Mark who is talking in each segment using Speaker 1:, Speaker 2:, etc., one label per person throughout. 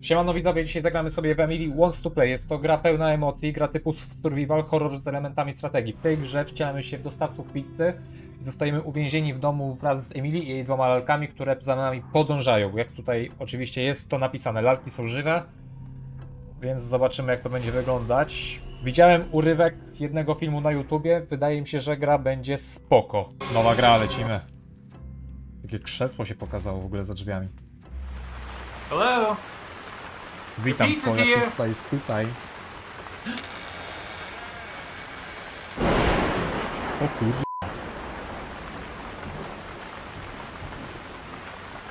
Speaker 1: Siemano widzowie, dzisiaj zagramy sobie w Emily Wants to Play. Jest to gra pełna emocji, gra typu survival horror z elementami strategii. W tej grze wcielamy się w dostawców pizzy i zostajemy uwięzieni w domu wraz z Emily i jej dwoma lalkami, które za nami podążają. Jak tutaj oczywiście jest to napisane, lalki są żywe, więc zobaczymy jak to będzie wyglądać. Widziałem urywek jednego filmu na YouTubie, wydaje mi się, że gra będzie spoko. Nowa gra, lecimy. Jakie krzesło się pokazało w ogóle za drzwiami.
Speaker 2: Hello?
Speaker 1: Witam,
Speaker 2: Pizza's
Speaker 1: twoja
Speaker 2: here.
Speaker 1: pizza jest tutaj. O kurde.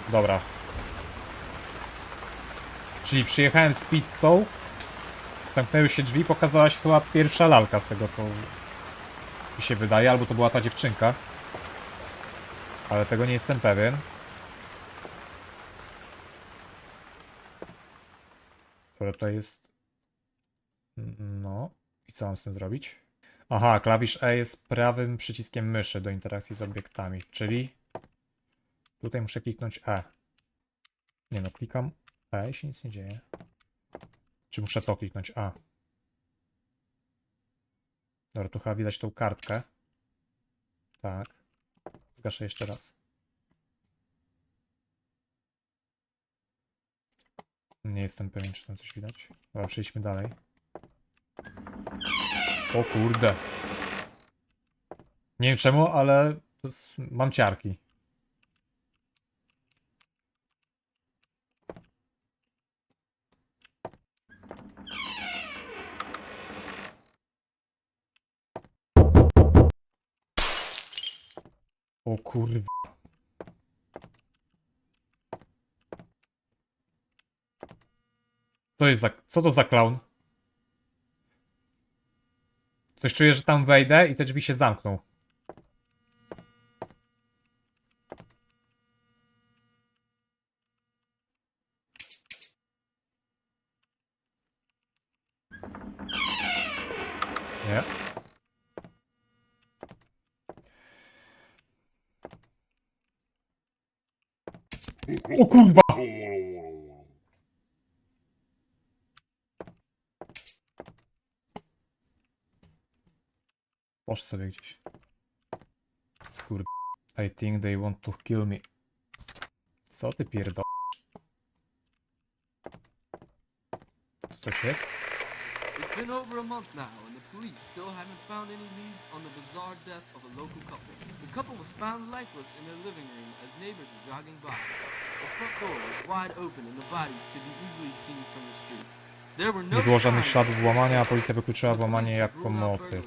Speaker 1: Dobra. Czyli przyjechałem z pizzą, zamknęły się drzwi, pokazała się chyba pierwsza lalka z tego co mi się wydaje, albo to była ta dziewczynka. Ale tego nie jestem pewien. Które to jest. No. I co mam z tym zrobić? Aha, klawisz E jest prawym przyciskiem myszy do interakcji z obiektami, czyli tutaj muszę kliknąć E. Nie no, klikam E i się nic nie dzieje. Czy muszę to kliknąć A? Dobra, tu chyba widać tą kartkę. Tak. Zgaszę jeszcze raz. Nie jestem pewien, czy tam coś widać. Dobra, przejdźmy dalej. O kurde. Nie wiem czemu, ale mam ciarki. O kurwa. Co jest za... Co to za clown? Coś czuję, że tam wejdę i te drzwi się zamkną. Nie. O kurwa! Posz sobie gdzieś. Kurde. I think they want to kill me. Co ty pierdol... Coś jest?
Speaker 3: It's been over a month now, and the police still haven't found any leads on the bizarre death of a local couple. The couple was found lifeless in their living room as neighbors were jogging by. The front door was wide open, and the bodies could be easily seen from the street. There were no
Speaker 1: Nie było żadnych śladów włamania, a policja wykluczyła włamanie jako motyw.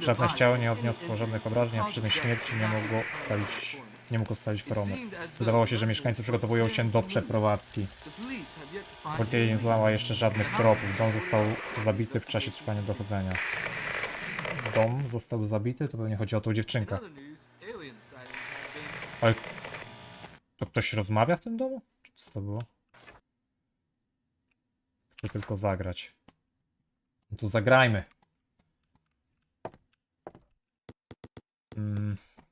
Speaker 1: Żadne ciało
Speaker 3: had
Speaker 1: nie odniosło żadnych obrażeń, a przyczyny śmierci nie mogło ustalić, nie mógł ustalić
Speaker 3: though
Speaker 1: Wydawało się, że mieszkańcy przygotowują się do przeprowadzki. Policja nie
Speaker 3: leads.
Speaker 1: jeszcze żadnych tropów. Dom został zabity w czasie trwania dochodzenia. Dom został zabity? To pewnie chodzi o tą dziewczynkę. Ale to ktoś rozmawia w tym domu? Co to było? Chcę tylko zagrać. No to zagrajmy.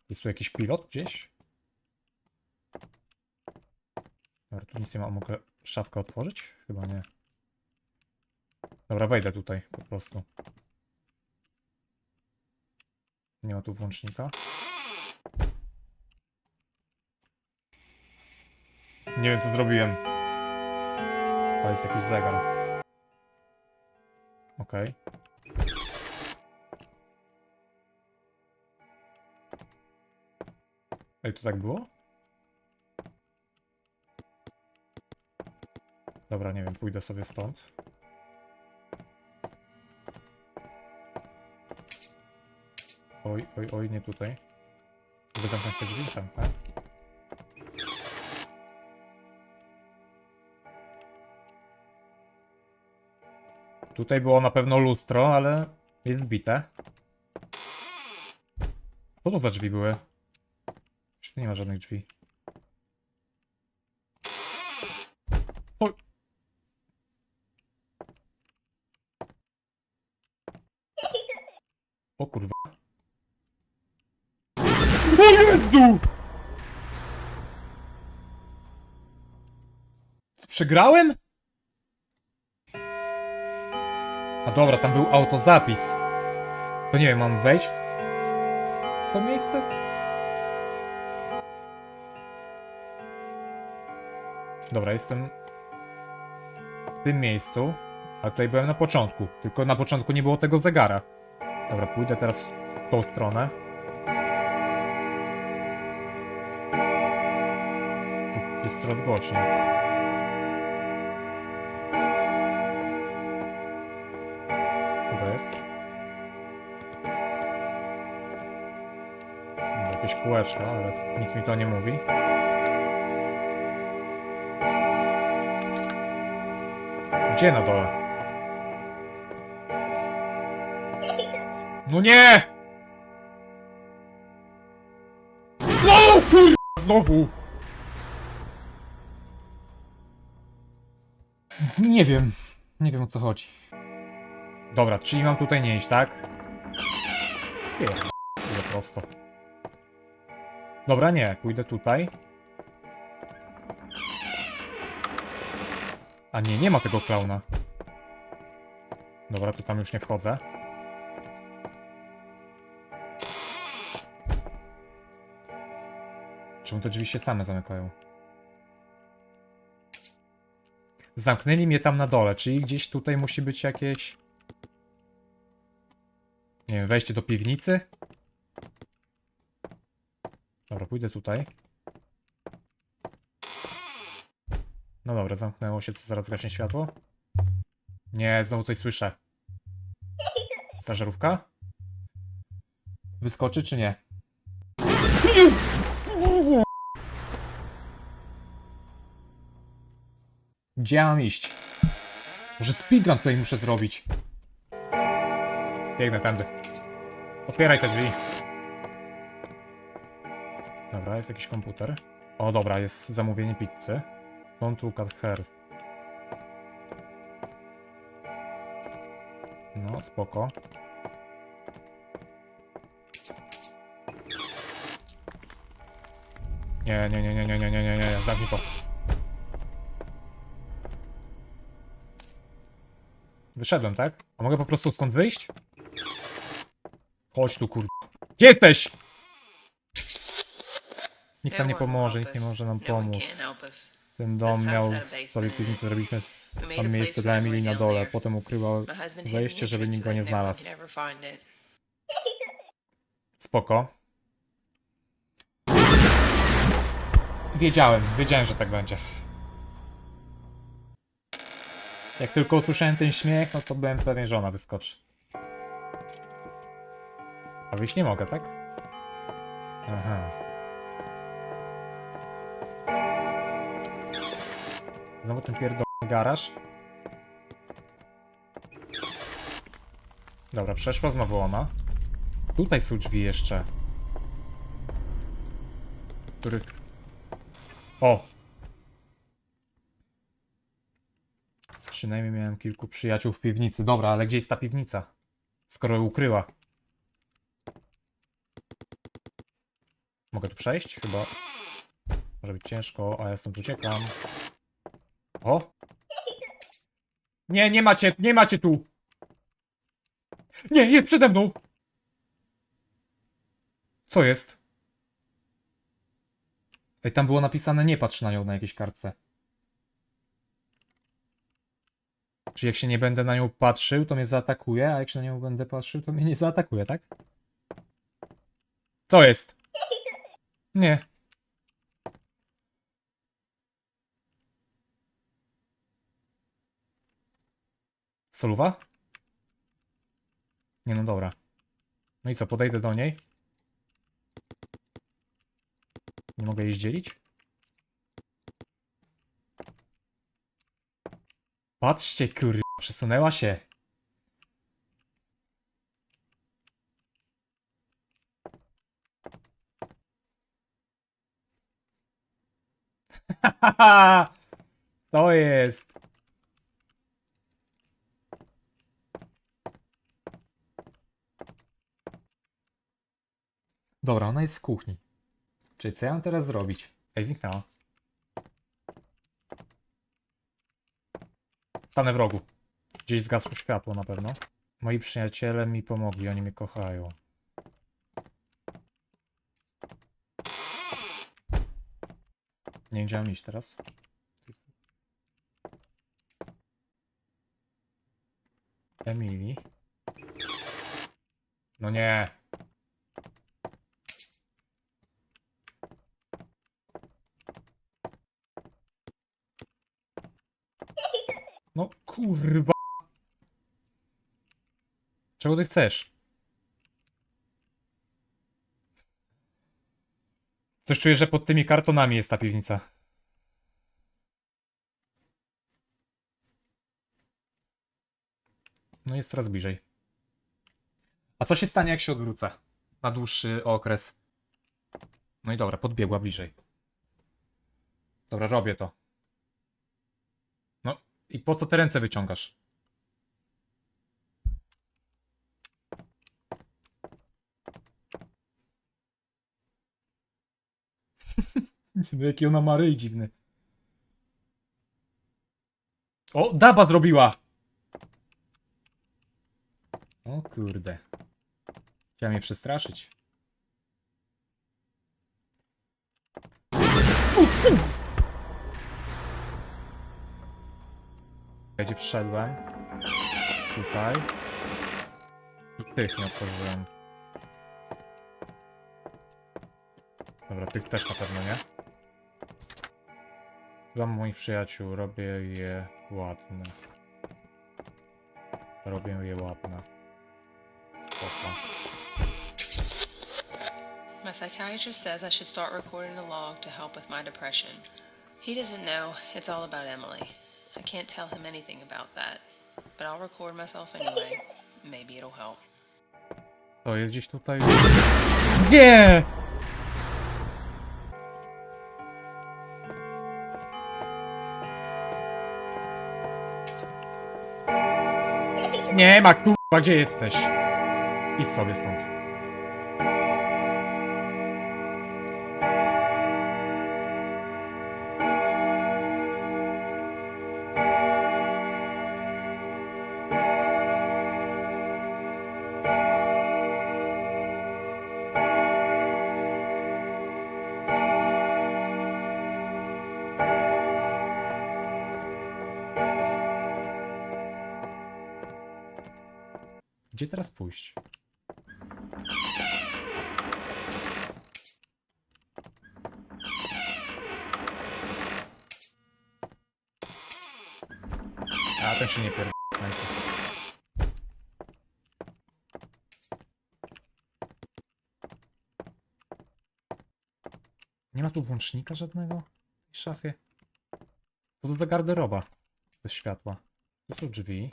Speaker 1: Jest tu jakiś pilot gdzieś? Dobra, tu nic nie ma. Mogę szafkę otworzyć? Chyba nie. Dobra, wejdę tutaj po prostu. Nie ma tu włącznika. Nie wiem co zrobiłem. Ale jest jakiś zegar. Okej. Ej, to tak było? Dobra, nie wiem, pójdę sobie stąd. Oj, oj, oj, nie tutaj. Mogę zamknąć te drzwi? Zamknę. Tutaj było na pewno lustro, ale jest bite. Co to za drzwi były? Tu nie ma żadnych drzwi. Oj. O kurwa. O Jezu! Przegrałem? A dobra, tam był autozapis. To nie wiem, mam wejść w to miejsce? Dobra, jestem w tym miejscu, a tutaj byłem na początku. Tylko na początku nie było tego zegara. Dobra, pójdę teraz w tą stronę. Tu jest rozgłośnie. Co to jest? Jakieś kółeczka, ale nic mi to nie mówi. Gdzie na dole? No nie! No. Znowu! Nie wiem. Nie wiem o co chodzi. Dobra, czyli mam tutaj nie iść, tak? Nie, prosto. Dobra, nie, pójdę tutaj. A nie, nie ma tego klauna. Dobra, to tam już nie wchodzę. Czemu te drzwi się same zamykają? Zamknęli mnie tam na dole, czyli gdzieś tutaj musi być jakieś... Nie wiem, wejście do piwnicy? Dobra, pójdę tutaj. No dobra, zamknęło się, co zaraz gaśnie światło? Nie, znowu coś słyszę. Strażarówka? Wyskoczy czy nie? Gdzie mam iść? Może speedrun tutaj muszę zrobić. Biegnę tędy. Otwieraj te drzwi. Dobra, jest jakiś komputer. O, dobra, jest zamówienie pizzy. Don't to cut hair. No, spoko. Nie, nie, nie, nie, nie, nie, nie, nie, nie, zamknij to. Wyszedłem, tak? A mogę po prostu stąd wyjść? Chodź tu, kur... Gdzie jesteś? Nikt tam nie pomoże, nikt nie może nam pomóc. Ten dom miał sobie piwnicę, zrobiliśmy tam miejsce dla Emilii na dole, potem ukryła wejście, żeby nikt go nie znalazł. Spoko. Wiedziałem, wiedziałem, że tak będzie. Jak tylko usłyszałem ten śmiech, no to byłem pewien, że ona wyskoczy. A wyjść nie mogę, tak? Aha. Znowu ten pierdolony garaż. Dobra, przeszła znowu ona. Tutaj są drzwi jeszcze. Których... O! Przynajmniej miałem kilku przyjaciół w piwnicy. Dobra, ale gdzie jest ta piwnica? Skoro ukryła. Mogę tu przejść? Chyba. Może być ciężko, a ja stąd uciekam. O! Nie, nie macie, nie macie tu! Nie, jest przede mną! Co jest? Ej, tam było napisane nie patrz na nią na jakiejś kartce. Czy jak się nie będę na nią patrzył, to mnie zaatakuje, a jak się na nią będę patrzył, to mnie nie zaatakuje, tak? Co jest? Nie. Soluwa? Nie no dobra. No i co, podejdę do niej? Nie mogę jej zdzielić? Patrzcie, kur... Przesunęła się. To jest. Dobra, ona jest w kuchni. Czyli co ja mam teraz zrobić? Ej, zniknęła. Stanę w rogu. Gdzieś zgasło światło na pewno. Moi przyjaciele mi pomogli, oni mnie kochają. Nie mam iść teraz. Emily. No nie. No kurwa. Czego ty chcesz? Coś czuję, że pod tymi kartonami jest ta piwnica. No jest coraz bliżej. A co się stanie, jak się odwrócę? Na dłuższy okres. No i dobra, podbiegła bliżej. Dobra, robię to. I po co te ręce wyciągasz? Jaki ona ma ryj dziwny. O, daba zrobiła! O kurde. Chciała mnie przestraszyć. Gdzie wszedłem? Tutaj. I tych nie otworzyłem. Dobra, tych też na pewno nie. Dla moich przyjaciół robię je ładne. Robię je ładne. Spoko.
Speaker 4: My psychiatrist says I should start recording a log to help with my depression. He doesn't know it's all about Emily. I can't tell him anything about that, but I'll record myself anyway. Maybe it'll help.
Speaker 1: To jest gdzieś tutaj. Gdzie? Nie ma kurwa, gdzie jesteś? Idź sobie stąd. Gdzie teraz pójść? A ten się nie pierd... Nie ma tu włącznika żadnego w tej szafie? Co to za garderoba? Bez światła. Tu są drzwi.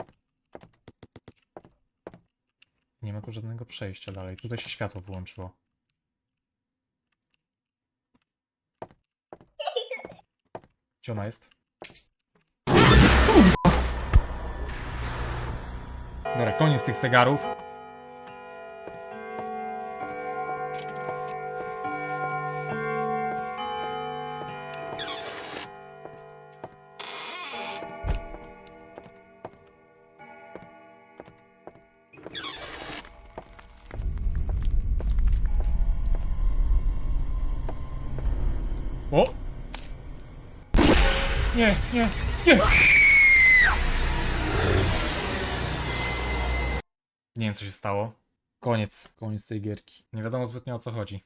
Speaker 1: Nie ma tu żadnego przejścia dalej. Tutaj się światło włączyło. Gdzie ona jest? Dobra, koniec tych zegarów. Nie, nie, nie! Nie wiem, co się stało. Koniec, koniec tej gierki. Nie wiadomo zbytnio o co chodzi.